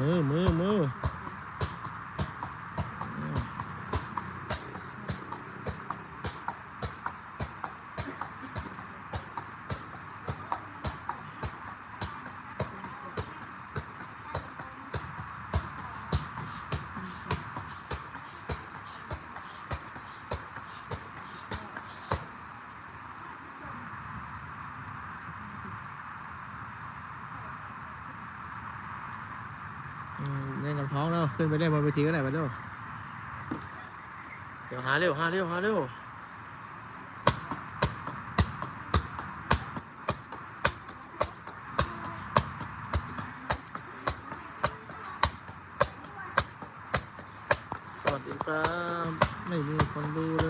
มือมื เล่นกับท้องแล้วขึ้นไปเล่นบนเวทีก็ได้มาดูเดี๋ยวหาเร็วหาเร็วหาเร็วสวัสดีครับไม่มีคนดูเลย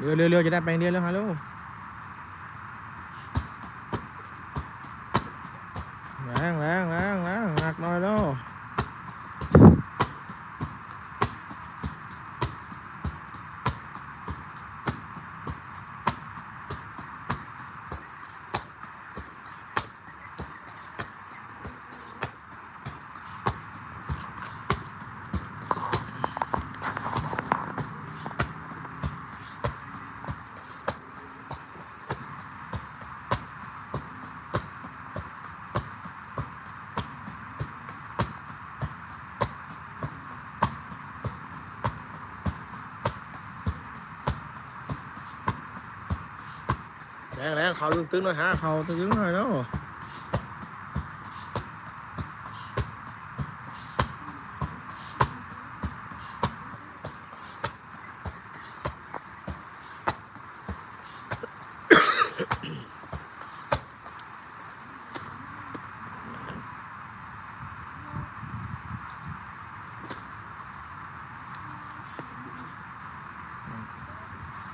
เร็วเร็วเร็วจะได้แปลงเรียนแล้วฮะเร็วแรงแรงแรงแรงหนักหน่อยแล้ว แรงแรงเขาตึงๆหน่อยฮะเขาตึงๆหน่อยแล้ว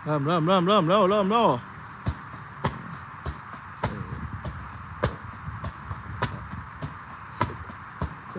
เริ่มเริ่มเริ่มเริ่มเริ่มเริ่มเริ่ม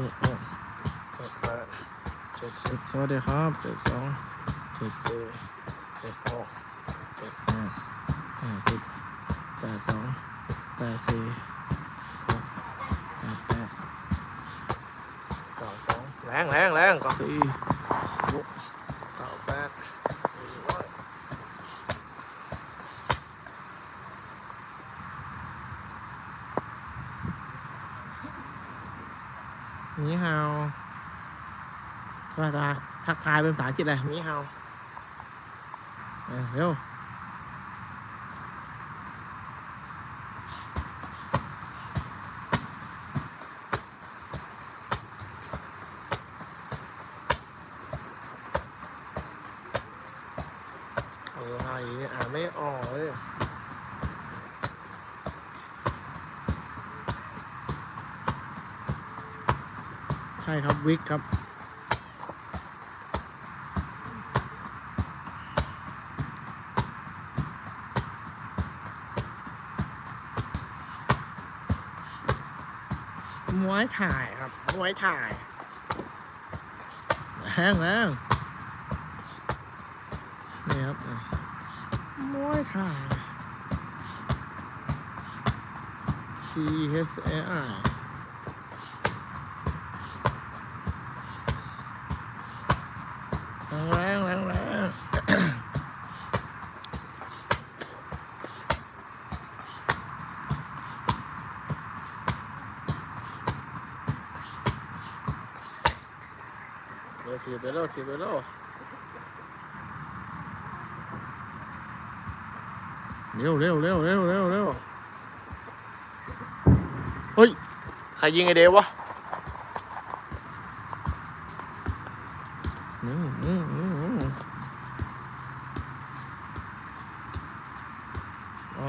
หนึ่งเจ็ดแปดเจ็ดสิบสวัสดีครับเจ็ดสองเจ็ดสี่เจ็ดหกเจ็ดห้าห้าสิบแปดสองแปดสี่หกแปดแปดเก้าสองแรงแรงแรงก่อนสี่หกเก้าแปดร้อย นี่ฮาวว่าตาทักทายเป็นภาษาอังกฤษอะไรนี่ฮาเร็ว ไม่ออกเลย ใช่ครับวิกครับมวยถ่ายครับมวยถ่ายแห้งแล้วนี่ครับมวยถ่าย C H A I แรงแรงแรงแรงเร็วถีบไปเร็ว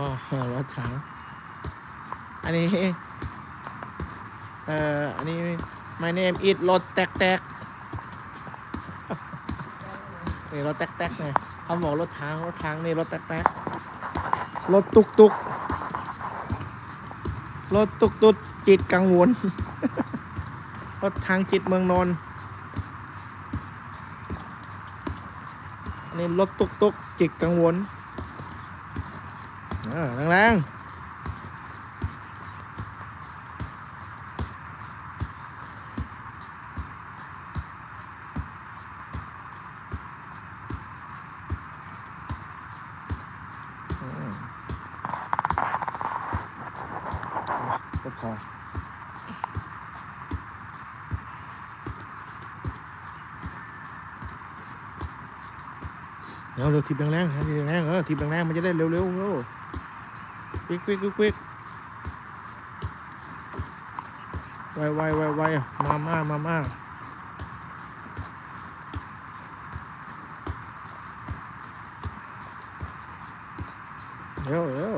อ๋อรถช้าง อันนี้ เอ่อ อันนี้ my name is รถแตกแตกนี่รถแตกแตกไงเขาบอกรถทางรถทางนี่รถแตกแตกรถตุกตุกรถตุกตุกจิตกังวล รถทางจิตเมืองนนอันนี้รถตุกตุกจิตกังวล เออแรงๆอืมปกคอเดี๋ยวเร็วทีบแรงๆนะทีบแรงๆเออทีบแรงๆมันจะได้เร็วๆเร็ว ควิกวิกวิกไวไวไวไวมามามามาเร็วเร็ว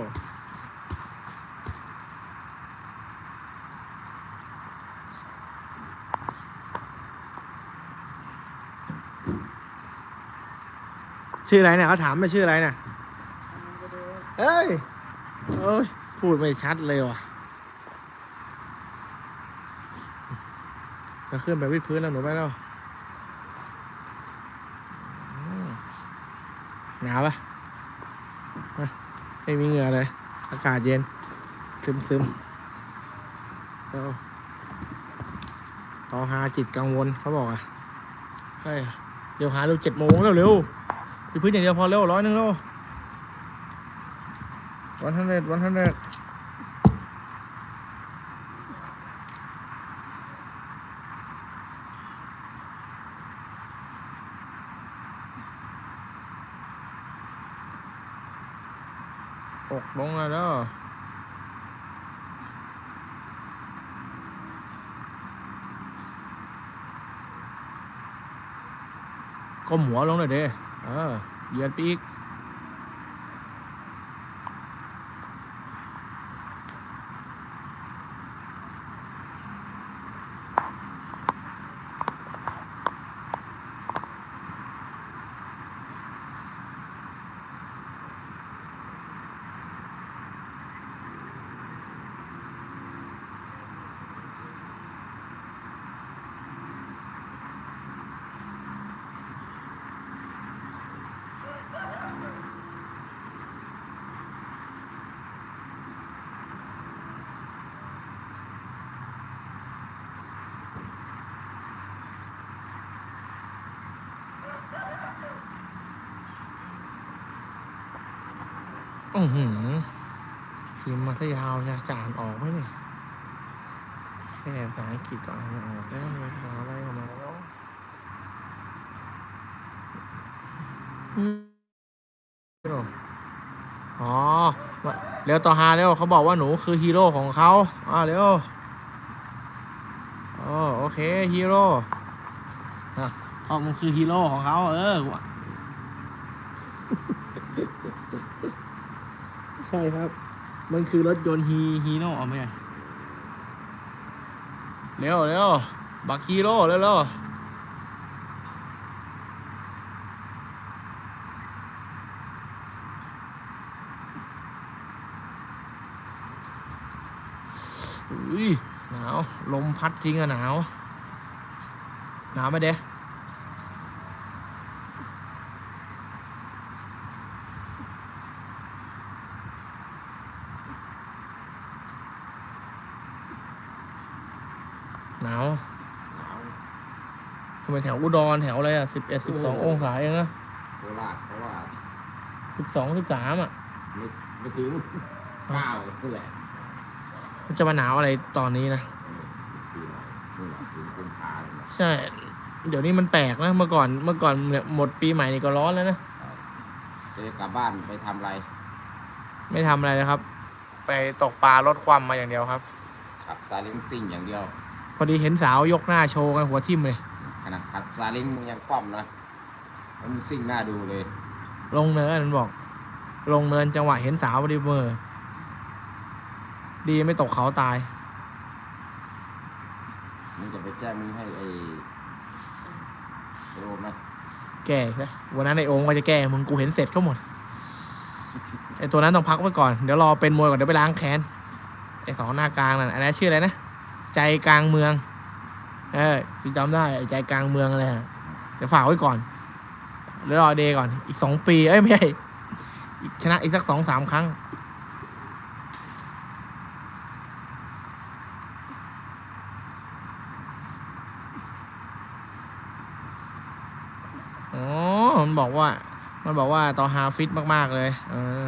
ชื่ออะไรเนี่ยเขาถามมาชื่ออะไรเนี่ยเอ้ย โอ้ย พูดไม่ชัดเลยว่ะจะขึ้นไปวิดพื้นแล้วหนูไปแล้วหนาวปะไม่มีเหงื่อเลย อากาศเย็น ซึมซึมๆเดี๋ยวต่อหาจิตกังวลเขาบอกอะเฮ้ยเดี๋ยวหาเร็วเจ็ดโมงแล้วเร็ววิดพื้นอย่างเดียวพอเร็วร้อยหนึ่งแล้ว วันทันเดวันทันเดอกลงเลยแล้วก้มหัวลงเลยเด้เออเหยียดไปอีก อือหือพิมพ์มาซะยาวจะจะอ่านออกไหมเนี่ยแค่ภาษาอังกฤษก็อ่านออกแล้วเลยภาษาอะไรออกมาแล้วอ๋อเร็วต่อฮาเร็วเขาบอกว่าหนูคือฮีโร่ของเขาอ่าเร็วอ๋อโอเคฮีโร่ อะเขามันคือฮีโร่ของเขาเออช่ครับ มันคือรถยนต์ฮีฮีโน่เอาไหมอะเร็วเร็วบักฮีโร่เร็วเร็วอุ้ยหนาว ลมพัดทิ้งอะหนาว หนาวไหมเด้ หนาว หนาว ทำ ไมแถวอุดรแถวอะไรอะสิบเอ็ดสิบสององศาเองนะโคราชเพราะว่าสิบสองสิบสามอะไม่ไม่ถึงเก้านี่แหละมันจะมาหนาวอะไรตอนนี้นะปีหน่อยนี่แหละถึงกุมภาพันธ์ใช่ เดี๋ยวนี้มันแปลกนะเมื่อก่อนเมื่อก่อนเนี่ยหมดปีใหม่นี่ก็ร้อนแล้วนะจะกลับบ้านไปทำอะไร ไม่ทำอะไรนะครับ ไปตกปลาลดความมาอย่างเดียวครับขับซาเล้งซิ่งอย่างเดียว พอดีเห็นสาวยกหน้าโชว์กันหัวทิ่มเลย ขนาดขับซาเล้งมึงยังคว่ำนะแล้วมึงซิ่งหน้าดูเลย ลงเนินมันบอก ลงเนินจังหวะเห็นสาวพอดีเมอดีไม่ตกเขาตาย มึงจะไปแจ้งมึงให้ไอ้โรมไหมแก้ใช่วันนั้นไอโอมก็จะแก้มึงกูเห็นเสร็จก็หมดไอตัวนั้นต้องพักไว้ก่อนเดี๋ยวรอเป็นมวยก่อนเดี๋ยวไปล้างแค้นไอสองหน้ากลางนั่นอันนั้นชื่ออะไรนะ ใจกลางเมือง เออจำได้ใจกลางเมืองอะไรฮะเดี๋ยวฝากไว้ก่อนเดี๋ยวรอเดย์ก่อน อีกสองปี เอ้ย ไม่ใช่ชนะอีกสักสองสามครั้ง อ๋อ มันบอกว่า มันบอกว่าต่อฮาฟิตมาก ๆ เลย เออ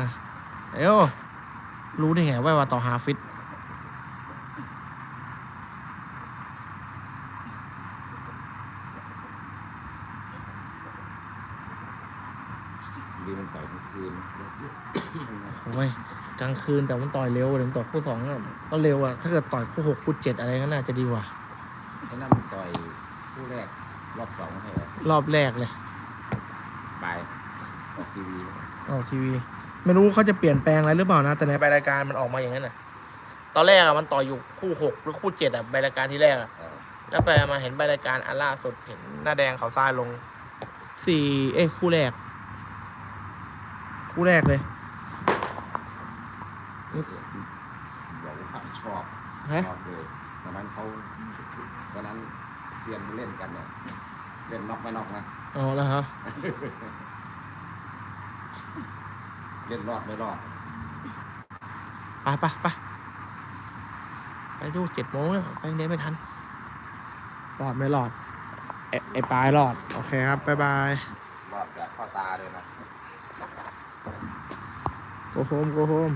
เอ้วรู้ได้ไงว่าว่าต่อฮาฟิต ดีมันต่อยกลางคืน โอ้ย กลางคืนแต่มันต่อยเร็วเดี๋ยวมันต่อยคู่สองอะก็เร็วอะถ้าเกิดต่อยคู่หกคู่เจ็ดอะไรก็น่าจะดีกว่าไอ้นั่นมันต่อยคู่แรกรอบสองให้เหรอรอบแรกเลยไปออกทีวีออกทีวี ไม่รู้เขาจะเปลี่ยนแปลงอะไรหรือเปล่านะ แต่ในใบรายการมันออกมาอย่างนั้นน่ะตอนแรกอะมันต่อยอยู่คู่หกหรือคู่เจ็ดอะใบรายการที่แรกอะเออแล้วไปมาเห็นใบรายการอันล่าสุดเห็นหน้าแดงเขาทรายลงสี่เอ้ยคู่แรก คู่แรกเลย บอกว่าชอบฮะ ชอบเลยวันนั้นเขาวันนั้นเซียนเล่นกันเนี่ยเล่นน็อกไม่น็อกนะอ๋อแล้วฮะเล่นรอดไม่รอดไปไปไปไปดูเจ็ดโมงแล้วไปเดินไม่ทันรอดไม่รอดไอ้ไอ้ปลายรอด โอเคครับ บ๊ายบาย รอดแบบข้าตาเลยนะโกโฮมโกโฮม